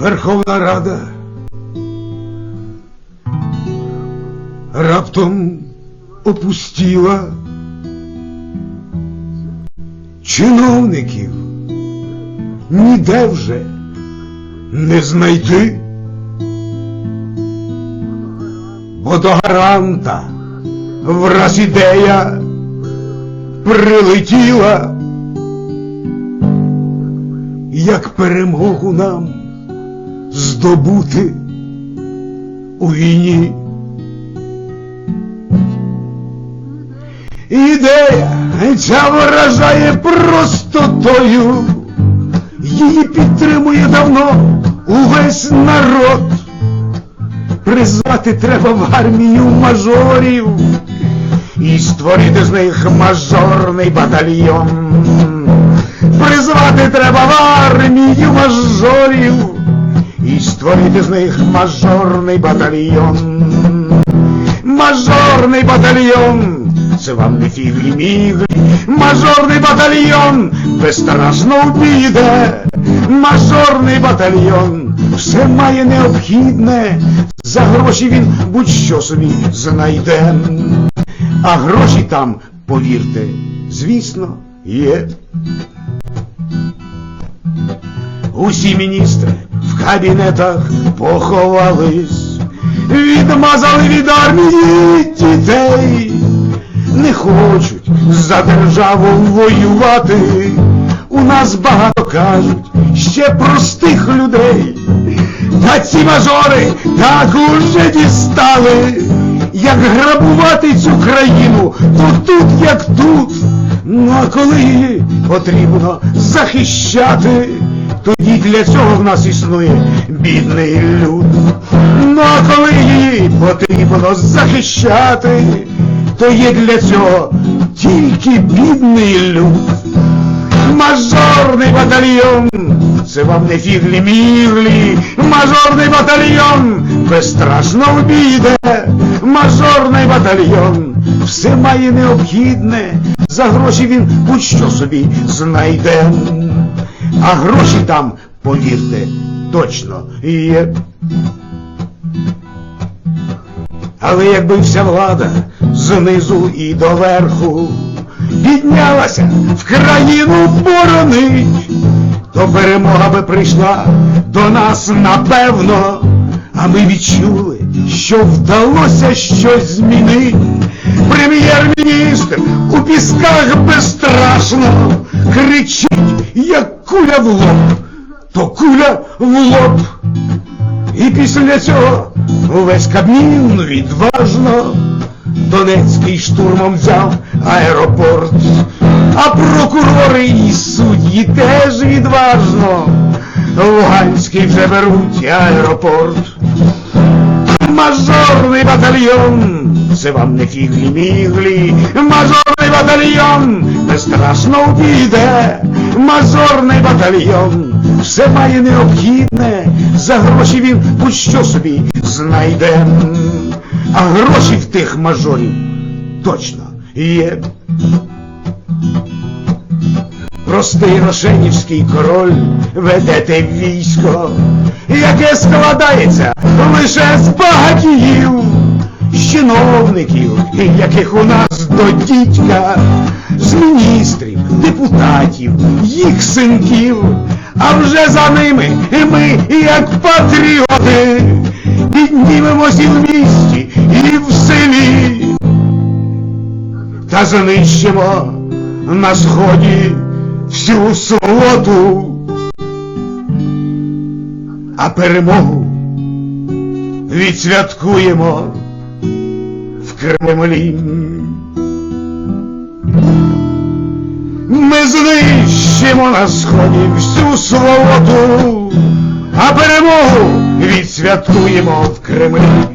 Верховна Рада. Раптом опустіла чиновників. Ніде вже не знайти, бо до гаранта враз ідея прилетіла, як перемогу нам здобути у війні. Ідея ця вражає простотою, її підтримує давно увесь народ. Призвати треба в армію мажорів і створити з них мажорний батальйон. І створити з них мажорний батальйон. Мажорний батальйон, це вам не фіглі міглі, мажорний батальйон безстрашно вбіде, мажорний батальйон все має необхідне, за гроші він будь-що собі знайде. А гроші там, повірте, звісно, є. Усі міністри кабінетах поховались, відмазали від армії дітей, не хочуть за державу воювати. У нас багато кажуть ще простих людей. Та ці мажори так уже дістали, як грабувати цю країну, то тут, як тут. Ну а коли її потрібно захищати, тоді для цього в нас існує бідний люд. Ну а коли її потрібно захищати, то є для цього тільки бідний люд. Мажорний батальйон, це вам не фіглі міглі, мажорний батальйон, безстрашно вбіде, мажорний батальйон, все має необхідне, за гроші він будь-що собі знайде. А гроші там, повірте, точно є. Але якби вся влада знизу і доверху піднялася в країну боронить, то перемога би прийшла до нас напевно, а ми відчули, що вдалося щось змінити. Прем'єр-міністр у пісках безстрашно кричить, як куля в лоб, то куля в лоб. І після цього увесь Кабмін відважно Донецький штурмом взяв аеропорт, а прокурори і судді теж відважно Луганський вже беруть аеропорт. Мажорний батальйон, це вам не фіглі-міглі, мажорний батальйон, безстрашно вбіде, мажорний батальйон, все має необхідне, за гроші він будь-що собі знайде. А гроші в тих мажорів точно є. Простий рошенівський король веде те військо, яке складається лише з багатіїв, чиновників, яких у нас до дідька, з міністрів, депутатів, їх синків, а вже за ними ми, як патріоти, піднімемось і в місті, і в селі, та знищимо на сході всю сволоту, а перемогу відсвяткуємо Кремлі. Ми знищимо на сході всю свободу, а перемогу відсвяткуємо в Кремлі.